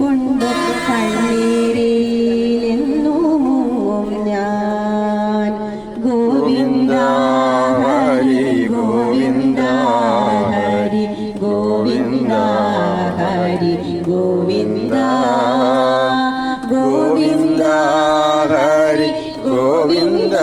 കൊണ്ട് കണ്ണീരിലെന്നും ഞാൻ ഗോവിന്ദ ഹരി ഗോവിന്ദ ഹരി ഗോവിന്ദ ഹരി ഗോവിന്ദ ഗോവിന്ദ ഹരി ഗോവിന്ദ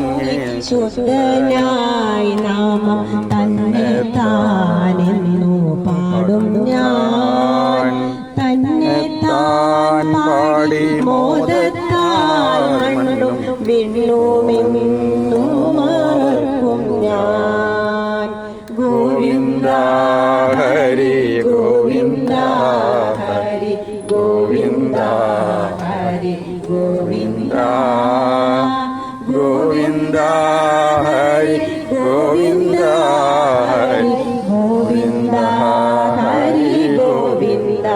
മുങ്ങി ശുദ്ധനായി നാമം തന്നെ താനെന്നു പാടും ഞാൻ. തന്നെ താൻ പാടി മോദത്താൽ മണ്ണും വിണ്ണുമെന്നു മറക്കും ഞാൻ. ഗോവിന്ദ ഹരി ഗോവിന്ദ ഹരി ഗോവിന്ദ ഗോവിന്ദ ഹരി ഗോവിന്ദ ഹരി ഗോവിന്ദ. ഹരി ഗോവിന്ദ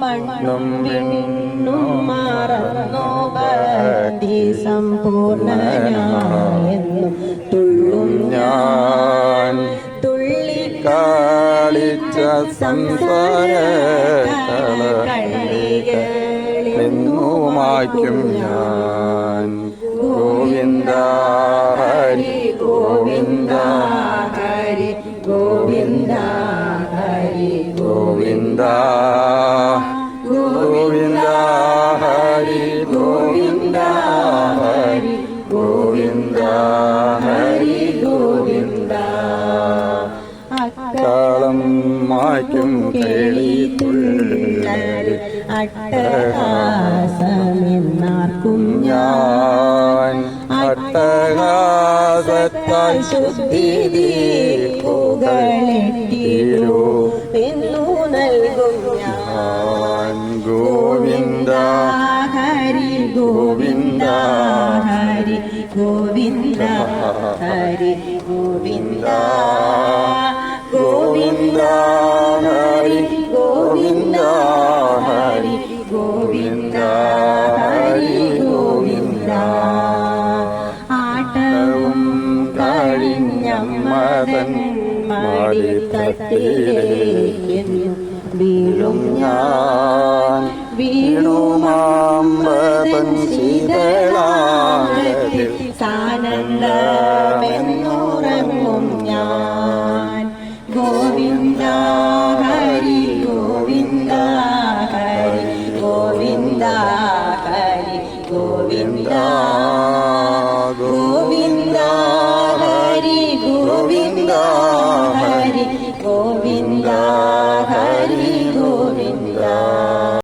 മണ്ണും വിണ്ണും മറന്നോ ഭക്തി സമ്പൂർണനായെന്നും തുള്ളും ഞാൻ ഞാൻ തുള്ളി ഗോവിന്ദ ഹരി ഗോവിന്ദ. ഗോവിന്ദ ഹരി ഗോവിന്ദ ഹരി ഗോവിന്ദ ഹരി ഗോവിന്ദ. അക്കാളം മാറ്റും കേളി തുള്ളൽ അട്ടഹാസമെന്നാർക്കും ഞാൻ. അട്ടഹാസത്താൽ ശുദ്ധി ഗോവിന്ദ ഹരി ഗോവിന്ദ ഹരി ഗോവിന്ദ ഗോവിന്ദ ഹരി ഗോവിന്ദ ഹരി ഗോവിന്ദ ഹരി ഗോവിന്ദ ആട്ടവും കഴിഞ്ഞമ്മതൻ മടിത്തട്ടിലേക്കെന്നു വീഴും ഞാൻ ഞാൻ വീണുമാമ്പതൻ ശീതളാംഗത്തിൽ സാനന്ദമെന്നുറങ്ങും ഞാൻ. ഗോവിന്ദ ഹരി ഗോവിന്ദ ഹരി ഗോവിന്ദ ഹരി ഗോവിന്ദ ഗോവിന്ദ ഹരി ഗോവിന്ദ ഹരി ഗോവിന്ദ